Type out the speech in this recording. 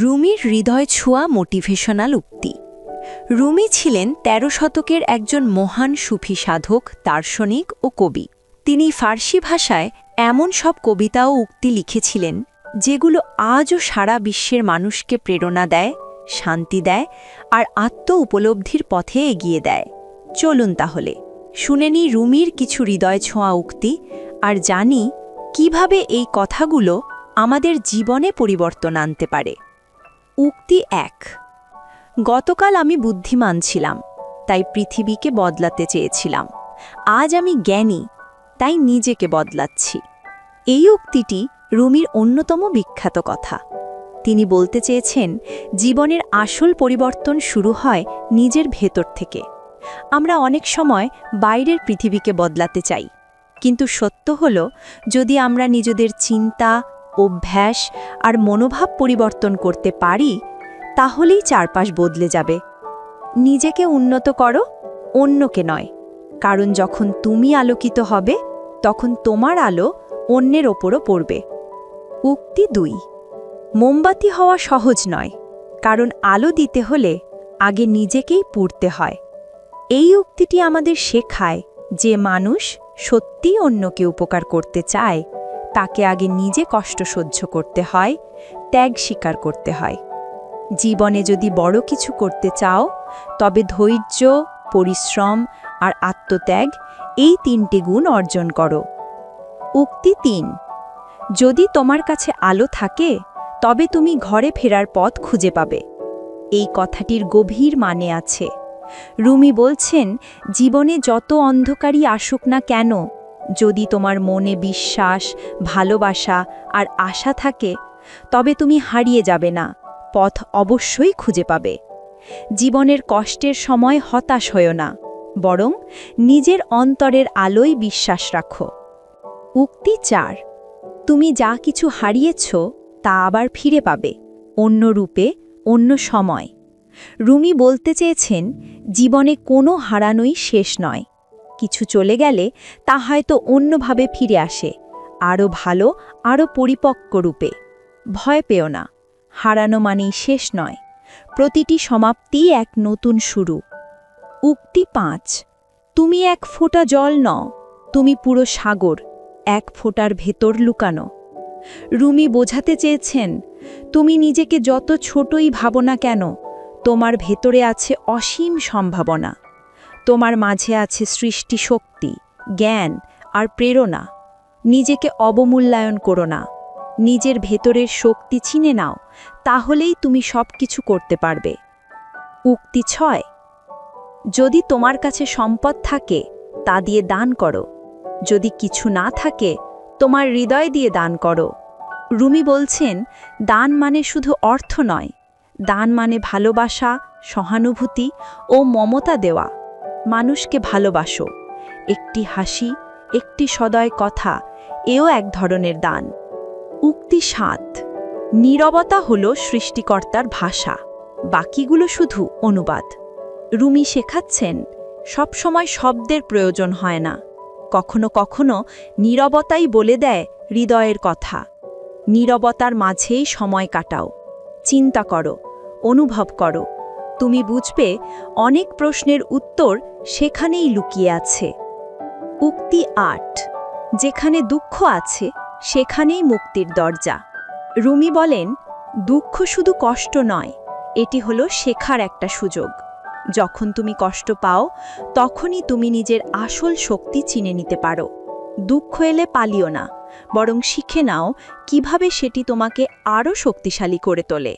রুমির হৃদয় ছোঁয়া মোটিভেশনাল উক্তি। রুমি ছিলেন তেরো শতকের একজন মহান সুফি সাধক, দার্শনিক ও কবি। তিনি ফার্সি ভাষায় এমন সব কবিতা ও উক্তি লিখেছিলেন, যেগুলো আজও সারা বিশ্বের মানুষকে প্রেরণা দেয়, শান্তি দেয় আর আত্ম উপলব্ধির পথে এগিয়ে দেয়। চলুন তাহলে শুনেনি রুমির কিছু হৃদয় ছোঁয়া উক্তি আর জানি কীভাবে এই কথাগুলো আমাদের জীবনে পরিবর্তন আনতে পারে। উক্তি এক। গতকাল আমি বুদ্ধিমান ছিলাম, তাই পৃথিবীকে বদলাতে চেয়েছিলাম। আজ আমি জ্ঞানী, তাই নিজেকে বদলাচ্ছি। এই উক্তিটি রুমির অন্যতম বিখ্যাত কথা। তিনি বলতে চেয়েছেন, জীবনের আসল পরিবর্তন শুরু হয় নিজের ভেতর থেকে। আমরা অনেক সময় বাইরের পৃথিবীকে বদলাতে চাই, কিন্তু সত্য হল, যদি আমরা নিজেদের চিন্তা অভ্যাস আর মনোভাব পরিবর্তন করতে পারি, তাহলেই চারপাশ বদলে যাবে। নিজেকে উন্নত করো, অন্যকে নয়। কারণ যখন তুমি আলোকিত হবে, তখন তোমার আলো অন্যের ওপরও পড়বে। উক্তি দুই, মোমবাতি হওয়া সহজ নয়, কারণ আলো দিতে হলে আগে নিজেকেই পুড়তে হয়। এই উক্তিটি আমাদের শেখায় যে মানুষ সত্যিই অন্যকে উপকার করতে চায় তাকে আগে নিজে কষ্ট সহ্য করতে হয়, ত্যাগ স্বীকার করতে হয়। জীবনে যদি বড় কিছু করতে চাও, তবে ধৈর্য, পরিশ্রম আর আত্মত্যাগ এই তিনটি গুণ অর্জন করো। উক্তি তিন, যদি তোমার কাছে আলো থাকে, তবে তুমি ঘরে ফেরার পথ খুঁজে পাবে। এই কথাটির গভীর মানে আছে। রুমি বলছেন, জীবনে যত অন্ধকারই আসুক না কেন যদি তোমার মনে বিশ্বাস, ভালোবাসা আর আশা থাকে, তবে তুমি হারিয়ে যাবে না, পথ অবশ্যই খুঁজে পাবে। জীবনের কষ্টের সময় হতাশ হও না, বরং নিজের অন্তরের আলোয় বিশ্বাস রাখো। উক্তি চার, তুমি যা কিছু হারিয়েছ, তা আবার ফিরে পাবে, অন্য রূপে, অন্য সময়। রুমি বলতে চেয়েছেন, জীবনে কোনো হারানোই শেষ নয়। কিছু চলে গেলে তা হয়তো অন্যভাবে ফিরে আসে, আরও ভালো, আরও পরিপক্ক রূপে। ভয় পেও না, হারানো মানেই শেষ নয়, প্রতিটি সমাপ্তি এক নতুন শুরু। উক্তি পাঁচ, তুমি এক ফোঁটা জল নও, তুমি পুরো সাগর, এক ফোঁটার ভেতর লুকানো। রুমি বোঝাতে চেয়েছেন, তুমি নিজেকে যত ছোটই ভাবো না কেন, তোমার ভেতরে আছে অসীম সম্ভাবনা। তোমার মাঝে আছে সৃষ্টি শক্তি, জ্ঞান আর প্রেরণা। নিজেকে অবমূল্যায়ন করো না। নিজের ভেতরের শক্তি চিনে নাও, তাহলেই তুমি সব কিছু করতে পারবে। উক্তি ছয়, যদি তোমার কাছে সম্পদ থাকে, তা দিয়ে দান করো। যদি কিছু না থাকে, তোমার হৃদয় দিয়ে দান করো। রুমি বলছেন, দান মানে শুধু অর্থ নয়। দান মানে ভালোবাসা, সহানুভূতি ও মমতা দেওয়া। মানুষকে ভালোবাসো। একটি হাসি, একটি সদয় কথা, এও এক ধরনের দান। উক্তি সাত, নীরবতা হল সৃষ্টিকর্তার ভাষা, বাকিগুলো শুধু অনুবাদ। রুমি শেখাচ্ছেন, সবসময় শব্দের প্রয়োজন হয় না। কখনো কখনো নীরবতাই বলে দেয় হৃদয়ের কথা। নীরবতার মাঝেই সময় কাটাও। চিন্তা করো, অনুভব করো। তুমি বুঝবে, অনেক প্রশ্নের উত্তর সেখানেই লুকিয়ে আছে। উক্তি আট, যেখানে দুঃখ আছে, সেখানেই মুক্তির দরজা। রুমি বলেন, দুঃখ শুধু কষ্ট নয়, এটি হলো শেখার একটা সুযোগ। যখন তুমি কষ্ট পাও, তখনই তুমি নিজের আসল শক্তি চিনে নিতে পারো। দুঃখ এলে পালিও না, বরং শিখে নাও কীভাবে সেটি তোমাকে আরও শক্তিশালী করে তোলে।